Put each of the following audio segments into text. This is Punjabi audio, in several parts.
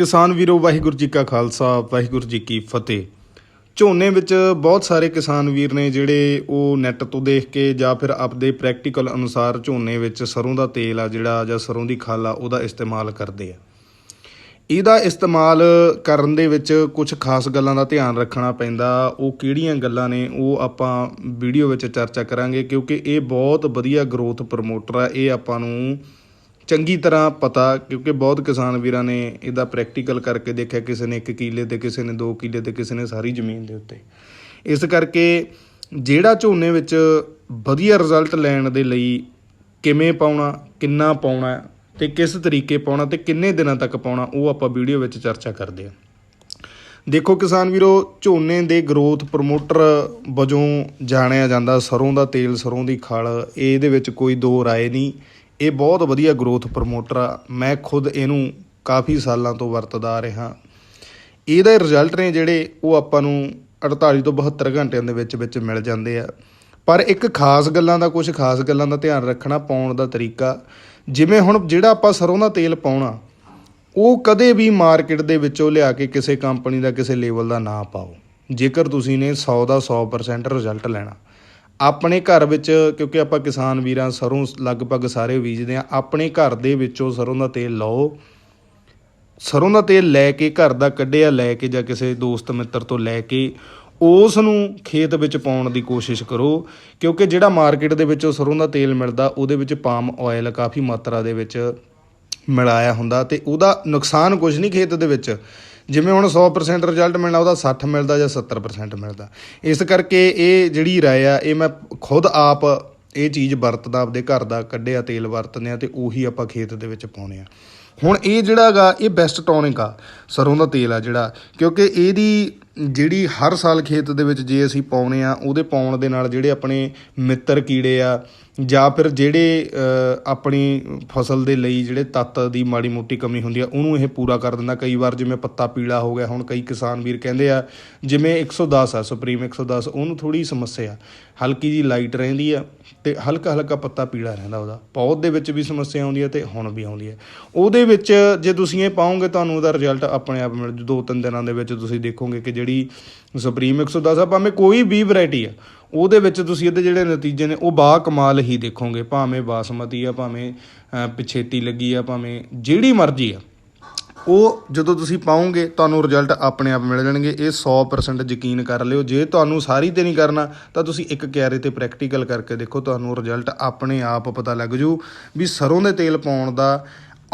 ਕਿਸਾਨ ਵੀਰੋ, ਵਾਹਿਗੁਰੂ ਜੀ ਕਾ ਖਾਲਸਾ, ਵਾਹਿਗੁਰੂ ਜੀ ਕੀ ਫਤਿਹ। ਝੋਨੇ ਵਿੱਚ ਬਹੁਤ ਸਾਰੇ ਕਿਸਾਨ ਵੀਰ ਨੇ ਜਿਹੜੇ ਉਹ ਨੈੱਟ ਤੋਂ ਦੇਖ ਕੇ ਜਾਂ ਫਿਰ ਆਪਦੇ ਪ੍ਰੈਕਟੀਕਲ ਅਨੁਸਾਰ ਝੋਨੇ ਵਿੱਚ ਸਰੋਂ ਦਾ ਤੇਲ ਆ ਜਿਹੜਾ ਜਾਂ ਸਰੋਂ ਦੀ ਖਲ ਆ, ਉਹਦਾ ਇਸਤੇਮਾਲ ਕਰਦੇ ਆ। ਇਹਦਾ ਇਸਤੇਮਾਲ ਕਰਨ ਦੇ ਵਿੱਚ ਕੁਝ ਖਾਸ ਗੱਲਾਂ ਦਾ ਧਿਆਨ ਰੱਖਣਾ ਪੈਂਦਾ। ਉਹ ਕਿਹੜੀਆਂ ਗੱਲਾਂ ਨੇ, ਉਹ ਆਪਾਂ ਵੀਡੀਓ ਵਿੱਚ ਚਰਚਾ ਕਰਾਂਗੇ ਕਿਉਂਕਿ ਇਹ ਬਹੁਤ ਵਧੀਆ ਗਰੋਥ ਪ੍ਰਮੋਟਰ ਆ। ਇਹ ਆਪਾਂ ਨੂੰ ਚੰਗੀ ਤਰ੍ਹਾਂ ਪਤਾ, ਕਿਉਂਕਿ ਬਹੁਤ ਕਿਸਾਨ ਵੀਰਾਂ ਨੇ ਇਹਦਾ ਪ੍ਰੈਕਟੀਕਲ ਕਰਕੇ ਦੇਖਿਆ, ਕਿਸੇ ਨੇ 1 ਕਿੱਲੇ ਤੇ, ਕਿਸੇ ਨੇ 2 ਕਿੱਲੇ ਤੇ, ਕਿਸੇ ਨੇ ਸਾਰੀ ਜ਼ਮੀਨ ਦੇ ਉੱਤੇ। ਇਸ ਕਰਕੇ ਜਿਹੜਾ ਝੋਨੇ ਵਿੱਚ ਵਧੀਆ ਰਿਜ਼ਲਟ ਲੈਣ ਦੇ ਲਈ ਕਿਵੇਂ ਪਾਉਣਾ, ਕਿੰਨਾ ਪਾਉਣਾ ਤੇ ਕਿਸ ਤਰੀਕੇ ਪਾਉਣਾ ਤੇ ਕਿੰਨੇ ਦਿਨਾਂ ਤੱਕ ਪਾਉਣਾ, ਉਹ ਆਪਾਂ ਵੀਡੀਓ ਵਿੱਚ ਚਰਚਾ ਕਰਦੇ ਹਾਂ। ਦੇਖੋ ਕਿਸਾਨ ਵੀਰੋ, ਝੋਨੇ ਦੇ ਗਰੋਥ ਪ੍ਰਮੋਟਰ ਵਜੋਂ ਜਾਣਿਆ ਜਾਂਦਾ, ਸਰੋਂ ਦਾ ਤੇਲ, ਸਰੋਂ ਦੀ ਖਲ, ਇਹਦੇ ਵਿੱਚ ਕੋਈ ਦੋ ਰਾਏ ਨਹੀਂ। ਇਹ ਬਹੁਤ ਵਧੀਆ ਗਰੋਥ ਪ੍ਰਮੋਟਰ ਆ। ਮੈਂ ਖੁਦ ਇਹਨੂੰ ਕਾਫੀ ਸਾਲਾਂ ਤੋਂ ਵਰਤਦਾ ਆ ਰਿਹਾ। ਇਹਦੇ ਰਿਜ਼ਲਟ ਨੇ ਜਿਹੜੇ ਉਹ ਆਪਾਂ ਨੂੰ 48 ਤੋਂ 72 ਘੰਟਿਆਂ ਦੇ ਵਿੱਚ ਵਿੱਚ ਮਿਲ ਜਾਂਦੇ ਆ। ਪਰ ਇੱਕ ਖਾਸ ਗੱਲਾਂ ਦਾ ਕੁਝ ਖਾਸ ਗੱਲਾਂ ਦਾ ਧਿਆਨ ਰੱਖਣਾ ਪਾਉਣ ਦਾ ਤਰੀਕਾ, ਜਿਵੇਂ ਹੁਣ ਜਿਹੜਾ ਆਪਾਂ ਸਰੋਂ ਦਾ ਤੇਲ ਪਾਉਣਾ, ਉਹ ਕਦੇ ਵੀ ਮਾਰਕੀਟ ਦੇ ਵਿੱਚੋਂ ਲਿਆ ਕੇ ਕਿਸੇ ਕੰਪਨੀ ਦਾ, ਕਿਸੇ ਲੈਵਲ ਦਾ ਨਾ ਪਾਓ। ਜੇਕਰ ਤੁਸੀਂ ਨੇ 100 ਦਾ 100% ਰਿਜ਼ਲਟ ਲੈਣਾ ਆਪਣੇ ਘਰ ਵਿੱਚ, ਕਿਉਂਕਿ ਆਪਾਂ ਕਿਸਾਨ ਵੀਰਾਂ ਸਰੋਂ ਲਗਭਗ ਸਾਰੇ ਬੀਜਦੇ ਆ ਆਪਣੇ ਘਰ ਦੇ ਵਿੱਚੋਂ ਸਰੋਂ ਦਾ ਤੇਲ ਲਓ। ਸਰੋਂ ਦਾ ਤੇਲ ਲੈ ਕੇ ਘਰ ਦਾ ਕੱਢਿਆ, ਲੈ ਕੇ ਜਾਂ ਕਿਸੇ ਦੋਸਤ ਮਿੱਤਰ ਤੋਂ ਲੈ ਕੇ ਉਸ ਨੂੰ ਖੇਤ ਵਿੱਚ ਪਾਉਣ ਦੀ ਕੋਸ਼ਿਸ਼ ਕਰੋ, ਕਿਉਂਕਿ ਜਿਹੜਾ ਮਾਰਕੀਟ ਦੇ ਵਿੱਚੋਂ ਸਰੋਂ ਦਾ ਤੇਲ ਮਿਲਦਾ, ਉਹਦੇ ਵਿੱਚ ਪਾਮ ਆਇਲ ਕਾਫੀ ਮਾਤਰਾ ਦੇ ਵਿੱਚ ਮਿਲਾਇਆ ਹੁੰਦਾ ਤੇ ਉਹਦਾ ਨੁਕਸਾਨ ਕੁਝ ਨਹੀਂ ਖੇਤ ਦੇ ਵਿੱਚ। ਜਿਵੇਂ ਹੁਣ 100% ਰਿਜ਼ਲਟ ਮਿਲਣਾ, ਉਹਦਾ 60 ਮਿਲਦਾ ਜਾਂ 70% ਮਿਲਦਾ। ਇਸ ਕਰਕੇ ਇਹ ਜਿਹੜੀ ਰਾਏ ਆ, ਇਹ ਮੈਂ ਖੁਦ ਆਪ ਇਹ ਚੀਜ਼ ਵਰਤਦਾ, ਆਪਦੇ ਘਰ ਦਾ ਕੱਢਿਆ, ਤੇਲ ਵਰਤਦੇ ਆ ਤੇ ਉਹੀ ਆਪਾਂ ਖੇਤ ਦੇ ਵਿੱਚ ਪਾਉਨੇ ਆ। ਹੁਣ ਇਹ ਜਿਹੜਾ ਹੈਗਾ, ਇਹ ਬੈਸਟ ਟੌਨਿਕ ਆ, ਸਰੋਂ ਦਾ ਤੇਲ ਆ ਜਿਹੜਾ। ਕਿਉਂਕਿ ਇਹਦੀ ਜਿਹੜੀ ਹਰ ਸਾਲ ਖੇਤ ਦੇ ਵਿੱਚ ਜੇ ਅਸੀਂ ਪਾਉਨੇ ਆ, ਉਹਦੇ ਪਾਉਣ ਦੇ ਨਾਲ ਜਿਹੜੇ ਆਪਣੇ ਮਿੱਤਰ ਕੀੜੇ ਆ, ਜਾਂ ਫਿਰ ਜਿਹੜੇ ਆਪਣੀ ਫਸਲ ਦੇ ਲਈ ਜਿਹੜੇ ਤੱਤ ਦੀ ਮਾੜੀ ਮੋਟੀ ਕਮੀ ਹੁੰਦੀ ਆ, ਉਹਨੂੰ ਇਹ ਪੂਰਾ ਕਰ ਦਿੰਦਾ। ਕਈ ਵਾਰ ਜਿਵੇਂ ਪੱਤਾ ਪੀਲਾ ਹੋ ਗਿਆ, ਹੁਣ ਕਈ ਕਿਸਾਨ ਵੀਰ ਕਹਿੰਦੇ ਆ, ਜਿਵੇਂ 110 ਆ ਸੁਪਰੀਮ 110 ਉਹਨੂੰ ਥੋੜੀ ਸਮੱਸਿਆ ਹਲਕੀ ਜੀ ਲਾਈਟ ਰਹਿੰਦੀ ਆ ਤੇ ਹਲਕਾ ਹਲਕਾ ਪੱਤਾ ਪੀਲਾ ਰਹਿੰਦਾ ਉਹਦਾ। ਪੌਦ ਦੇ ਵਿੱਚ ਵੀ ਸਮੱਸਿਆ ਆਉਂਦੀ ਹੈ ਤੇ ਹੁਣ ਵੀ ਆਉਂਦੀ ਹੈ ਉਹਦੇ ਵਿੱਚ ਜੇ ਤੁਸੀਂ ਇਹ ਪਾਓਗੇ, ਤੁਹਾਨੂੰ ਉਹਦਾ ਰਿਜ਼ਲਟ ਆਪਣੇ ਆਪ ਮਿਲ ਦੋ ਤਿੰਨ ਦਿਨਾਂ ਦੇ ਵਿੱਚ ਤੁਸੀਂ ਦੇਖੋਗੇ ਕਿ ਜਿਹੜੀ ਸੁਪਰੀਮ 110 ਆ, ਭਾਵੇਂ ਕੋਈ ਵੀ ਵੈਰਾਈਟੀ ਆ, ਉਹਦੇ ਵਿੱਚ ਤੁਸੀਂ ਇਹਦੇ ਜਿਹੜੇ ਨਤੀਜੇ ਨੇ, ਉਹ ਬਾ ਕਮਾਲ ਹੀ ਦੇਖੋਗੇ। ਭਾਵੇਂ ਬਾਸਮਤੀ ਆ, ਭਾਵੇਂ ਪਿਛੇਤੀ ਲੱਗੀ ਆ, ਭਾਵੇਂ ਜਿਹੜੀ ਮਰਜ਼ੀ ਆ। ਉਹ ਜਦੋਂ ਤੁਸੀਂ ਪਾਓਗੇ, ਤੁਹਾਨੂੰ ਰਿਜ਼ਲਟ ਆਪਣੇ ਆਪ ਮਿਲ ਜਾਣਗੇ। ਇਹ 100% ਯਕੀਨ ਕਰ ਲਿਓ। ਜੇ ਤੁਹਾਨੂੰ ਸਾਰੀ ਤੇ ਨਹੀਂ ਕਰਨਾ, ਤਾਂ ਤੁਸੀਂ ਇੱਕ ਕਿਆਰੇ ਤੇ ਪ੍ਰੈਕਟੀਕਲ ਕਰਕੇ ਦੇਖੋ, ਤੁਹਾਨੂੰ ਰਿਜ਼ਲਟ ਆਪਣੇ ਆਪ ਪਤਾ ਲੱਗ ਜੂ ਵੀ ਸਰੋਂ ਦੇ ਤੇਲ ਪਾਉਣ ਦਾ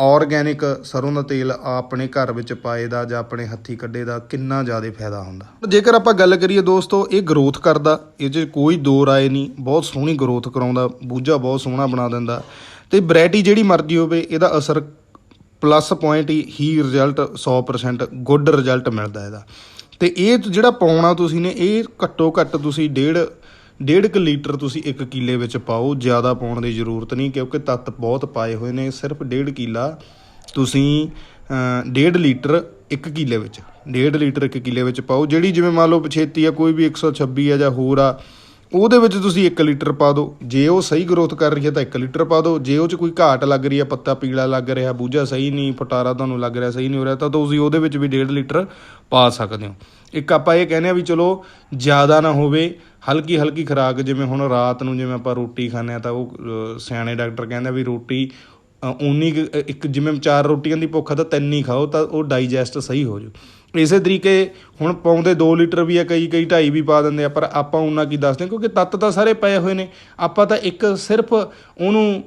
ਆਰਗੈਨਿਕ ਸਰੋਂ ਦਾ ਤੇਲ ਆਪਣੇ ਘਰ ਵਿੱਚ ਪਾਏ ਦਾ ਜਾਂ ਆਪਣੇ ਹੱਥੀ ਕੱਢੇ ਦਾ ਕਿੰਨਾ ਜ਼ਿਆਦਾ ਫਾਇਦਾ ਹੁੰਦਾ? ਜੇਕਰ ਆਪਾਂ ਗੱਲ ਕਰੀਏ ਦੋਸਤੋ, ਇਹ ਗਰੋਥ ਕਰਦਾ। ਇਹ 'ਚ ਕੋਈ ਦੋ ਰਾਏ ਨਹੀਂ, ਬਹੁਤ ਸੋਹਣੀ ਗਰੋਥ ਕਰਾਉਂਦਾ, ਬੂਝਾ ਬਹੁਤ ਸੋਹਣਾ ਬਣਾ ਦਿੰਦਾ। ਤੇ ਵੈਰਾਈਟੀ ਜਿਹੜੀ ਮਰਜ਼ੀ ਹੋਵੇ, ਇਹਦਾ ਅਸਰ ਪਲੱਸ ਪੁਆਇੰਟ ਹੀ ਰਿਜ਼ਲਟ 100% ਗੁੱਡ ਰਿਜ਼ਲਟ ਮਿਲਦਾ ਇਹਦਾ। ਤੇ ਇਹ ਜਿਹੜਾ ਪਾਉਣਾ ਤੁਸੀਂ ਨੇ, ਇਹ ਘੱਟੋ ਘੱਟ ਤੁਸੀਂ ਡੇਢ ਡੇਢ ਕੁ ਲੀਟਰ ਤੁਸੀਂ ਇੱਕ ਕਿੱਲੇ ਵਿੱਚ ਪਾਓ ਜ਼ਿਆਦਾ ਪਾਉਣ ਦੀ ਜ਼ਰੂਰਤ ਨਹੀਂ ਕਿਉਂਕਿ ਤੱਤ ਬਹੁਤ ਪਾਏ ਹੋਏ ਨੇ। ਸਿਰਫ ਡੇਢ ਕਿੱਲਾ ਤੁਸੀਂ ਅ, ਡੇਢ ਲੀਟਰ ਇੱਕ ਕਿੱਲੇ ਵਿੱਚ ਡੇਢ ਲੀਟਰ ਇੱਕ ਕਿੱਲੇ ਵਿੱਚ ਪਾਓ ਜਿਹੜੀ ਜਿਵੇਂ ਮੰਨ ਲਓ ਪਛੇਤੀ ਆ ਕੋਈ ਵੀ 126 ਆ ਜਾਂ ਹੋਰ ਆ ਉਹਦੇ ਵਿੱਚ ਤੁਸੀਂ 1 ਲੀਟਰ ਪਾ ਦਿਓ। ਜੇ ਉਹ ਸਹੀ ਗਰੋਥ ਕਰ ਰਹੀ ਹੈ ਤਾਂ 1 ਲੀਟਰ ਪਾ ਦਿਓ। ਜੇ ਉਹ 'ਚ ਕੋਈ ਘਾਟ ਲੱਗ ਰਹੀ ਹੈ ਪੱਤਾ ਪੀਲਾ ਲੱਗ ਰਿਹਾ ਬੂਝਾ ਸਹੀ ਨਹੀਂ ਫਟਾਰਾ ਤੁਹਾਨੂੰ ਲੱਗ ਰਿਹਾ ਸਹੀ ਨਹੀਂ ਹੋ ਰਿਹਾ ਤਾਂ ਤੁਸੀਂ ਉਹਦੇ ਵਿੱਚ ਵੀ 1.5 ਲੀਟਰ ਪਾ ਸਕਦੇ ਹੋ। ਇੱਕ ਆਪਾਂ ਇਹ ਕਹਿੰਦੇ ਆ ਵੀ ਚਲੋ ਜ਼ਿਆਦਾ ਨਾ ਹੋਵੇ ਹਲਕੀ ਹਲਕੀ ਖੁਰਾਕ ਜਿਵੇਂ ਹੁਣ ਰਾਤ ਨੂੰ ਜਿਵੇਂ ਆਪਾਂ ਰੋਟੀ ਖਾਂਦੇ ਆ ਤਾਂ ਉਹ ਸਿਆਣੇ ਡਾਕਟਰ ਕਹਿੰਦੇ ਵੀ ਰੋਟੀ ਉਨੀ ਇੱਕ ਜਿਵੇਂ ਚਾਰ ਰੋਟੀਆਂ ਦੀ ਭੁੱਖ ਆ ਤਾਂ ਤਿੰਨ ਹੀ ਖਾਓ ਤਾਂ ਉਹ ਡਾਈਜੈਸਟ ਸਹੀ ਹੋ ਜੂ ਇਸੇ ਤਰੀਕੇ ਹੁਣ ਪਾਉਂਦੇ 2 ਲੀਟਰ ਵੀ ਆ ਕਈ ਕਈ 2.5 ਵੀ ਪਾ ਦਿੰਦੇ ਆ ਪਰ ਆਪਾਂ ਉਹਨਾਂ ਕੀ ਦੱਸਦੇ ਹਾਂ, ਕਿਉਂਕਿ ਤੱਤ ਤਾਂ ਸਾਰੇ ਪਏ ਹੋਏ ਨੇ। ਆਪਾਂ ਤਾਂ ਇੱਕ ਸਿਰਫ ਉਹਨੂੰ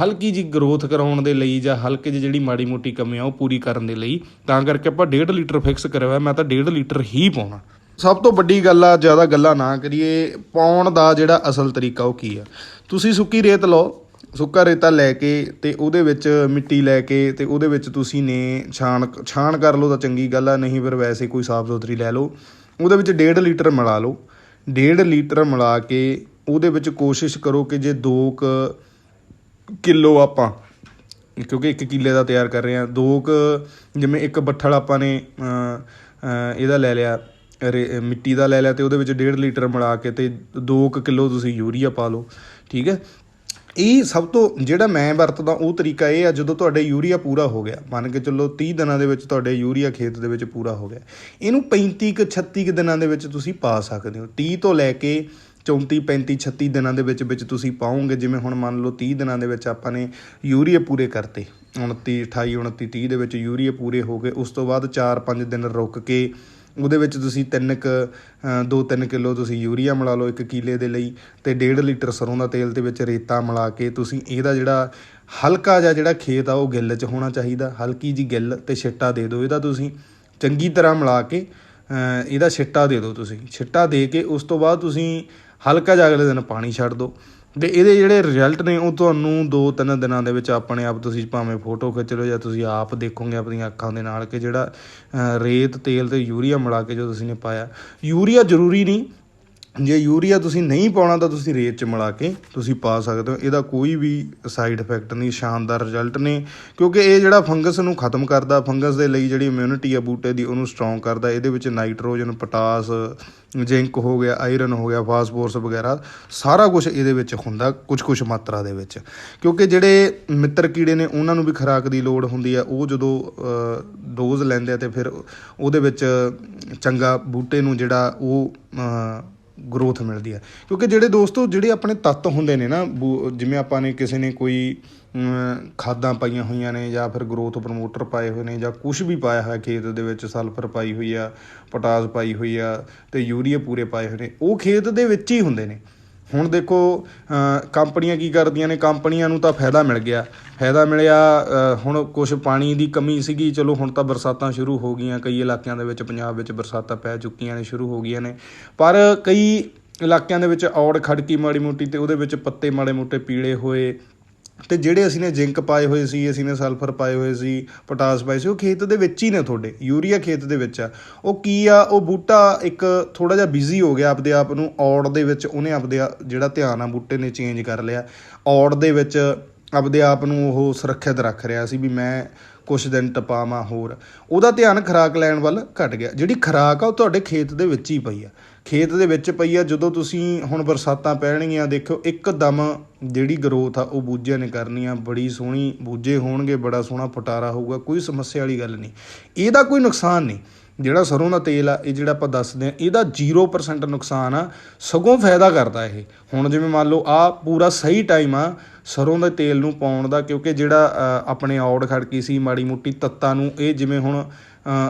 ਹਲਕੀ ਜੀ ਗਰੋਥ ਕਰਾਉਣ ਦੇ ਲਈ ਜਾਂ ਹਲਕੀ ਜਿਹੀ ਜਿਹੜੀ ਮਾੜੀ ਮੋਟੀ ਕਮੀ ਆ ਉਹ ਪੂਰੀ ਕਰਨ ਦੇ ਲਈ ਤਾਂ ਕਰਕੇ ਆਪਾਂ 1.5 ਲੀਟਰ ਫਿਕਸ ਕਰਿਆ ਮੈਂ ਤਾਂ 1.5 ਲੀਟਰ ਹੀ ਪਾਉਣਾ। ਸਭ ਤੋਂ ਵੱਡੀ ਗੱਲ ਆ, ਜ਼ਿਆਦਾ ਗੱਲਾਂ ਨਾ ਕਰੀਏ, ਪਾਉਣ ਦਾ ਜਿਹੜਾ ਅਸਲ ਤਰੀਕਾ ਉਹ ਕੀ ਆ? ਤੁਸੀਂ ਸੁੱਕੀ ਰੇਤ ਲਓ, ਸੁੱਕਾ ਰੇਤਾ ਲੈ ਕੇ ਤੇ ਉਹਦੇ ਵਿੱਚ ਮਿੱਟੀ ਲੈ ਕੇ ਤੇ ਉਹਦੇ ਵਿੱਚ ਤੁਸੀਂ ਨੇ ਛਾਣ ਛਾਣ ਕਰ ਲਓ ਤਾਂ ਚੰਗੀ ਗੱਲ ਆ, ਨਹੀਂ ਫਿਰ ਵੈਸੇ ਕੋਈ ਸਾਫ਼ ਸੁਥਰੀ ਲੈ ਲਓ। ਉਹਦੇ ਵਿੱਚ 1.5 ਲੀਟਰ ਮਿਲਾ ਲਓ। 1.5 ਲੀਟਰ ਮਿਲਾ ਕੇ ਉਹਦੇ ਵਿੱਚ ਕੋਸ਼ਿਸ਼ ਕਰੋ ਕਿ ਜੇ 2 ਕ ਕਿਲੋ ਆਪਾਂ, ਕਿਉਂਕਿ 1 ਕਿੱਲੇ ਦਾ ਤਿਆਰ ਕਰ ਰਹੇ ਹਾਂ, ਦੋ ਕ ਜਿਵੇਂ ਇੱਕ ਬੱਠਲ ਆਪਾਂ ਨੇ ਇਹਦਾ ਲੈ ਲਿਆ। ਮਿੱਟੀ ਦਾ ਲੈ ਲਿਆ ਤੇ ਉਹਦੇ ਵਿੱਚ 1.5 ਲੀਟਰ ਮਿਲਾ ਕੇ ਤੇ 2 ਕਿਲੋ ਤੁਸੀਂ ਯੂਰੀਆ ਪਾ ਲਓ, ਠੀਕ ਹੈ? ਇਹ ਸਭ ਤੋਂ, ਜਿਹੜਾ ਮੈਂ ਵਰਤਦਾ ਉਹ ਤਰੀਕਾ ਇਹ ਆ, ਜਦੋਂ ਤੁਹਾਡੇ ਯੂਰੀਆ ਪੂਰਾ ਹੋ ਗਿਆ, ਮੰਨ ਕੇ ਚੱਲੋ 30 ਦਿਨਾਂ ਦੇ ਵਿੱਚ ਤੁਹਾਡੇ ਯੂਰੀਆ ਖੇਤ ਦੇ ਵਿੱਚ ਪੂਰਾ ਹੋ ਗਿਆ, ਇਹਨੂੰ 35 ਕੁ 36 ਕੁ ਦਿਨਾਂ ਦੇ ਵਿੱਚ ਤੁਸੀਂ ਪਾ ਸਕਦੇ ਹੋ। 30 ਤੋਂ ਲੈ ਕੇ 34 35 36 ਦਿਨਾਂ ਦੇ ਵਿੱਚ ਵਿੱਚ ਤੁਸੀਂ ਪਾਓਗੇ, ਜਿਵੇਂ ਹੁਣ ਮੰਨ ਲਓ 30 ਦਿਨਾਂ ਦੇ ਵਿੱਚ ਆਪਾਂ ਨੇ ਯੂਰੀਆ ਪੂਰੇ ਕਰਤੇ 29 28 29 30 ਦੇ ਵਿੱਚ ਯੂਰੀਆ ਪੂਰੇ ਹੋ ਗਏ, ਉਸ ਤੋਂ ਬਾਅਦ 4-5 ਦਿਨ ਰੁਕ ਕੇ ਉਹਦੇ ਵਿੱਚ ਤੁਸੀਂ 3 ਕ 2-3 ਕਿਲੋ ਤੁਸੀਂ ਯੂਰੀਆ ਮਿਲਾ ਲਓ 1 ਕਿਲੇ ਦੇ ਲਈ ਤੇ 1.5 ਲੀਟਰ ਸਰੋਂ ਦਾ ਤੇਲ ਦੇ ਵਿੱਚ ਰੇਤਾ ਮਿਲਾ ਕੇ ਤੁਸੀਂ ਇਹਦਾ ਜਿਹੜਾ ਹਲਕਾ ਜਿਹਾ ਜਿਹੜਾ ਖੇਤ ਆ ਉਹ ਗਿੱਲ 'ਚ ਹੋਣਾ ਚਾਹੀਦਾ, ਹਲਕੀ ਜੀ ਗਿੱਲ ਤੇ ਛਿੱਟਾ ਦੇ ਦਿਓ ਇਹਦਾ ਤੁਸੀਂ, ਚੰਗੀ ਤਰ੍ਹਾਂ ਮਿਲਾ ਕੇ ਇਹਦਾ ਛਿੱਟਾ ਦੇ ਦਿਓ ਤੁਸੀਂ, ਛਿੱਟਾ ਦੇ ਕੇ ਉਸ ਤੋਂ ਬਾਅਦ ਤੁਸੀਂ ਹਲਕਾ ਜਿਹਾ ਅਗਲੇ ਦਿਨ ਪਾਣੀ ਛੱਡ ਦਿਓ। ਤੇ ਇਹਦੇ ਜਿਹੜੇ ਰਿਜ਼ਲਟ ਨੇ ਉਹ ਤੁਹਾਨੂੰ 2-3 ਦਿਨਾਂ ਦੇ ਵਿੱਚ ਆਪਣੇ ਆਪ ਤੁਸੀਂ ਭਾਵੇਂ ਫੋਟੋ ਖਿੱਚ ਲਓ ਜਾਂ ਤੁਸੀਂ ਆਪ ਦੇਖੋਗੇ ਆਪਣੀਆਂ ਅੱਖਾਂ ਦੇ ਨਾਲ ਕਿ ਜਿਹੜਾ ਰੇਤ, ਤੇਲ ਤੇ ਯੂਰੀਆ ਮਿਲਾ ਕੇ ਜੋ ਤੁਸੀਂ ਨੇ ਪਾਇਆ। ਯੂਰੀਆ ਜ਼ਰੂਰੀ ਨਹੀਂ ਜੇ ਯੂਰੀਆ ਤੁਸੀਂ ਨਹੀਂ ਪਾਉਣਾ ਤਾਂ ਤੁਸੀਂ ਰੇਤ ਚ ਮਿਲਾ ਕੇ ਤੁਸੀਂ ਪਾ ਸਕਦੇ ਹੋ। ਇਹਦਾ ਕੋਈ ਵੀ ਸਾਈਡ ਇਫੈਕਟ ਨਹੀਂ, ਸ਼ਾਨਦਾਰ ਰਿਜ਼ਲਟ ਨੇ ਕਿਉਂਕਿ ਇਹ ਜਿਹੜਾ ਫੰਗਸ ਨੂੰ ਖਤਮ ਕਰਦਾ ਫੰਗਸ ਦੇ ਲਈ ਜਿਹੜੀ ਇਮਿਊਨਿਟੀ ਆ ਬੂਟੇ ਦੀ, ਉਹਨੂੰ ਸਟਰੋਂਗ ਕਰਦਾ। ਇਹਦੇ ਵਿੱਚ ਨਾਈਟ੍ਰੋਜਨ ਪੋਟਾਸ ਜ਼ਿੰਕ ਹੋ ਗਿਆ ਆਇਰਨ ਹੋ ਗਿਆ ਫਾਸਫੋਰਸ ਵਗੈਰਾ, ਸਾਰਾ ਕੁਝ ਇਹਦੇ ਵਿੱਚ ਹੁੰਦਾ ਕੁਝ ਕੁਝ ਮਾਤਰਾ ਦੇ ਵਿੱਚ। ਕਿਉਂਕਿ ਜਿਹੜੇ ਮਿੱਤਰ ਕੀੜੇ ਨੇ, ਉਹਨਾਂ ਨੂੰ ਵੀ ਖੁਰਾਕ ਦੀ ਲੋੜ ਹੁੰਦੀ ਆ। ਉਹ ਜਦੋਂ ਡੋਜ਼ ਲੈਂਦੇ ਆ ਤੇ ਫਿਰ ਉਹਦੇ ਵਿੱਚ ਚੰਗਾ ਬੂਟੇ ਨੂੰ ਜਿਹੜਾ ਉਹ ਗਰੋਥ ਮਿਲਦੀ ਹੈ। ਕਿਉਂਕਿ ਜਿਹੜੇ ਦੋਸਤੋ, ਜਿਹੜੇ ਆਪਣੇ ਤੱਤ ਹੁੰਦੇ ਨੇ ਨਾ, ਬੂ- ਜਿਵੇਂ ਆਪਾਂ ਨੇ ਕਿਸੇ ਨੇ ਕੋਈ ਖਾਦਾਂ ਪਾਈਆਂ ਹੋਈਆਂ ਨੇ ਜਾਂ ਫਿਰ ਗਰੋਥ ਪ੍ਰਮੋਟਰ ਪਾਏ ਹੋਏ ਨੇ ਜਾਂ ਕੁਝ ਵੀ ਪਾਇਆ ਹੋਇਆ ਖੇਤ ਦੇ ਵਿੱਚ ਸਲਫਰ ਪਾਈ ਹੋਈ ਆ ਪੋਟਾਸ ਪਾਈ ਹੋਈ ਆ ਤੇ ਯੂਰੀਆ ਪੂਰੇ ਪਾਏ ਹੋਏ ਨੇ, ਉਹ ਖੇਤ ਦੇ ਵਿੱਚ ਹੀ ਹੁੰਦੇ ਨੇ। ਹੁਣ ਦੇਖੋ ਕੰਪਨੀਆਂ ਕੀ ਕਰਦੀਆਂ ਨੇ? ਕੰਪਨੀਆਂ ਨੂੰ ਤਾਂ ਫਾਇਦਾ ਮਿਲ ਗਿਆ। ਫਾਇਦਾ ਮਿਲਿਆ ਹੁਣ ਕੁਝ ਪਾਣੀ ਦੀ ਕਮੀ ਸੀਗੀ। ਚਲੋ, ਹੁਣ ਤਾਂ ਬਰਸਾਤਾਂ ਸ਼ੁਰੂ ਹੋ ਗਈਆਂ। ਕਈ ਇਲਾਕਿਆਂ ਦੇ ਵਿੱਚ, ਪੰਜਾਬ ਵਿੱਚ ਬਰਸਾਤਾਂ ਪੈ ਚੁੱਕੀਆਂ ਨੇ, ਸ਼ੁਰੂ ਹੋ ਗਈਆਂ ਨੇ। ਪਰ ਕਈ ਇਲਾਕਿਆਂ ਦੇ ਵਿੱਚ ਔੜ ਖੜਕੀ ਮਾੜੀ ਮੋਟੀ ਤੇ ਉਹਦੇ ਵਿੱਚ ਪੱਤੇ ਮਾੜੇ ਮੋਟੇ ਪੀਲੇ ਹੋਏ। ਤੇ ਜਿਹੜੇ ਅਸੀਂ ਨੇ ਜ਼ਿੰਕ ਪਾਏ ਹੋਏ ਸੀ, ਅਸੀਂ ਨੇ ਸਲਫਰ ਪਾਏ ਹੋਏ ਸੀ, ਪੋਟਾਸ ਪਾਏ ਸੀ, ਉਹ ਖੇਤ ਦੇ ਵਿੱਚ ਹੀ ਨੇ ਤੁਹਾਡੇ, ਯੂਰੀਆ ਖੇਤ ਦੇ ਵਿੱਚ ਆ। ਉਹ ਕੀ ਆ? ਉਹ ਬੂਟਾ ਇੱਕ ਥੋੜਾ ਜਿਹਾ ਬਿਜ਼ੀ ਹੋ ਗਿਆ ਆਪਦੇ ਆਪ ਨੂੰ, ਔੜ ਦੇ ਵਿੱਚ ਉਹਨੇ ਆਪਦੇ ਜਿਹੜਾ ਧਿਆਨ ਆ ਬੂਟੇ ਨੇ ਚੇਂਜ ਕਰ ਲਿਆ। ਔੜ ਦੇ ਵਿੱਚ ਆਪਦੇ ਆਪ ਨੂੰ ਉਹ ਸੁਰੱਖਿਅਤ ਰੱਖ ਰਿਹਾ ਸੀ ਵੀ ਮੈਂ ਕੁਛ ਦਿਨ ਟਪਾਵਾਂ ਹੋਰ। ਉਹਦਾ ਧਿਆਨ ਖਰਾਕ ਲੈਣ ਵੱਲ ਘਟ ਗਿਆ। ਜਿਹੜੀ ਖਰਾਕ ਆ ਉਹ ਤੁਹਾਡੇ ਖੇਤ ਦੇ ਵਿੱਚ ਹੀ ਪਈ ਆ। ਖੇਤ ਦੇ ਵਿੱਚ ਪਈ ਆ, ਜਦੋਂ ਤੁਸੀਂ ਹੁਣ ਬਰਸਾਤਾਂ ਪੈਣਗੀਆਂ ਦੇਖੋ ਇੱਕਦਮ ਜਿਹੜੀ ਗਰੋਥ ਆ, ਉਹ ਬੂਝਿਆਂ ਨੇ ਕਰਨੀ ਆ। ਬੜੀ ਸੋਹਣੀ ਬੂਝੇ ਹੋਣਗੇ, ਬੜਾ ਸੋਹਣਾ ਫਟਾਰਾ ਹੋਊਗਾ, ਕੋਈ ਸਮੱਸਿਆ ਵਾਲੀ ਗੱਲ ਨਹੀਂ। ਇਹਦਾ ਕੋਈ ਨੁਕਸਾਨ ਨਹੀਂ। ਜਿਹੜਾ ਸਰੋਂ ਦਾ ਤੇਲ ਆ, ਇਹ ਜਿਹੜਾ ਆਪਾਂ ਦੱਸਦੇ ਆ, ਇਹਦਾ 0% ਨੁਕਸਾਨ ਆ, ਸਗੋਂ ਫਾਇਦਾ ਕਰਦਾ ਇਹ। ਹੁਣ ਜਿਵੇਂ ਮੰਨ ਲਓ ਆ ਪੂਰਾ ਸਹੀ ਟਾਈਮ ਆ, ਸਰੋਂ ਦੇ ਤੇਲ ਨੂੰ ਪਾਉਣ ਦਾ, ਕਿਉਂਕਿ ਜਿਹੜਾ ਆਪਣੇ ਔੜ ਖੜਕੀ ਸੀ, ਮਾੜੀ ਮੁੱਟੀ ਤੱਤਾਂ ਨੂੰ, ਇਹ ਜਿਵੇਂ ਹੁਣ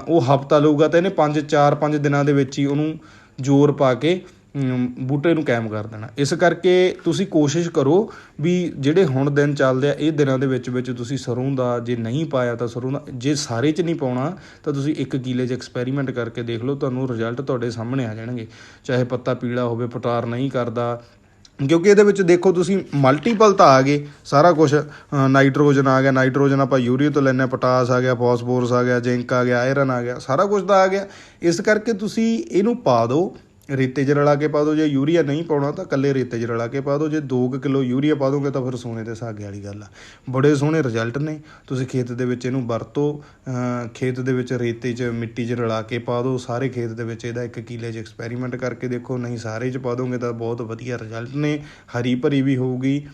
ਉਹ ਹਫਤਾ ਲਊਗਾ ਤਾਂ ਇਹਨੇ 5 4 5 ਦਿਨਾਂ ਦੇ ਵਿੱਚ ਹੀ ਉਹਨੂੰ ਜ਼ੋਰ ਪਾ ਕੇ ਬੂਟੇ ਨੂੰ ਕਾਇਮ ਕਰ ਦੇਣਾ। ਇਸ ਕਰਕੇ ਤੁਸੀਂ ਕੋਸ਼ਿਸ਼ ਕਰੋ ਵੀ ਜਿਹੜੇ ਹੁਣ ਦਿਨ ਚੱਲਦੇ ਆ, ਇਹ ਦਿਨਾਂ ਦੇ ਵਿੱਚ ਵਿੱਚ ਤੁਸੀਂ ਸਰੋਂ ਦਾ ਜੇ ਨਹੀਂ ਪਾਇਆ ਤਾਂ ਸਰੋਂ ਦਾ, ਜੇ ਸਾਰੇ 'ਚ ਨਹੀਂ ਪਾਉਣਾ ਤਾਂ ਤੁਸੀਂ ਇੱਕ ਕਿਲੇ 'ਚ ਐਕਸਪੈਰੀਮੈਂਟ ਕਰਕੇ ਦੇਖ ਲਓ, ਤੁਹਾਨੂੰ ਰਿਜ਼ਲਟ ਤੁਹਾਡੇ ਸਾਹਮਣੇ ਆ ਜਾਣਗੇ। ਚਾਹੇ ਪੱਤਾ ਪੀਲਾ ਹੋਵੇ ਪਟਾਰ ਨਹੀਂ ਕਰਦਾ ਕਿਉਂਕਿ ਇਹਦੇ ਵਿੱਚ ਦੇਖੋ ਤੁਸੀਂ ਮਲਟੀਪਲ ਤਾਂ ਆ ਗਏ, ਸਾਰਾ ਕੁਝ ਨਾਈਟ੍ਰੋਜਨ ਆ ਗਿਆ ਨਾਈਟ੍ਰੋਜਨ ਆਪਾਂ ਯੂਰੀਆ ਤੋਂ ਲੈਣਾ ਪੋਟਾਸ ਆ ਗਿਆ ਫਾਸਫੋਰਸ ਆ ਗਿਆ ਜ਼ਿੰਕ ਆ ਗਿਆ ਆਇਰਨ ਆ ਗਿਆ, ਸਾਰਾ ਕੁਝ ਤਾਂ ਆ ਗਿਆ। ਇਸ ਕਰਕੇ ਤੁਸੀਂ ਇਹਨੂੰ ਪਾ ਦਿਓ ਰੇਤੇ 'ਚ ਰਲਾ ਕੇ ਪਾ ਦਿਓ ਜੇ ਯੂਰੀਆ ਨਹੀਂ ਪਾਉਣਾ ਤਾਂ ਕੱਲੇ ਰੇਤੇ 'ਚ ਰਲਾ ਕੇ ਪਾ ਦਿਓ ਜੇ 2 ਕਿਲੋ ਯੂਰੀਆ ਪਾ ਦੋਗੇ ਤਾਂ ਫਿਰ ਸੋਨੇ ਦੇ ਸਾਗੇ ਵਾਲੀ ਗੱਲ ਆ। ਬੜੇ ਸੋਹਣੇ ਰਿਜ਼ਲਟ ਨੇ। ਤੁਸੀਂ ਖੇਤ ਦੇ ਵਿੱਚ ਇਹਨੂੰ ਵਰਤੋ ਖੇਤ ਦੇ ਵਿੱਚ ਰੇਤੇ 'ਚ ਮਿੱਟੀ 'ਚ ਰਲਾ ਕੇ ਪਾ ਦਿਓ ਸਾਰੇ ਖੇਤ ਦੇ ਵਿੱਚ ਇਹਦਾ ਇੱਕ ਕਿਲੇ 'ਚ ਐਕਸਪੈਰੀਮੈਂਟ ਕਰਕੇ ਦੇਖੋ, ਨਹੀਂ ਸਾਰੇ 'ਚ ਪਾ ਦੋਗੇ ਤਾਂ ਬਹੁਤ ਵਧੀਆ ਰਿਜ਼ਲਟ ਨੇ। ਹਰੀ ਭਰੀ ਵੀ ਹੋਊਗੀ।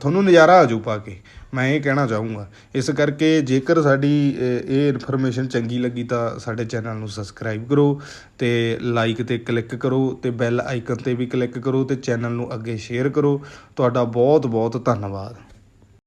ਤੁਹਾਨੂੰ ਨਜ਼ਾਰਾ ਆ ਜਾਊ ਪਾ ਕੇ। ਮੈਂ ਇਹ ਕਹਿਣਾ ਚਾਹੂੰਗਾ, ਇਸ ਕਰਕੇ ਜੇਕਰ ਸਾਡੀ ਇਹ ਇਨਫੋਰਮੇਸ਼ਨ ਚੰਗੀ ਲੱਗੀ ਤਾਂ ਸਾਡੇ ਚੈਨਲ ਨੂੰ ਸਬਸਕ੍ਰਾਈਬ ਕਰੋ ਤੇ ਲਾਈਕ ਤੇ ਕਲਿੱਕ ਕਰੋ ਤੇ ਬੈਲ ਆਈਕਨ ਤੇ ਵੀ ਕਲਿੱਕ ਕਰੋ ਤੇ ਚੈਨਲ ਨੂੰ ਅੱਗੇ ਸ਼ੇਅਰ ਕਰੋ। ਤੁਹਾਡਾ ਬਹੁਤ ਬਹੁਤ ਧੰਨਵਾਦ।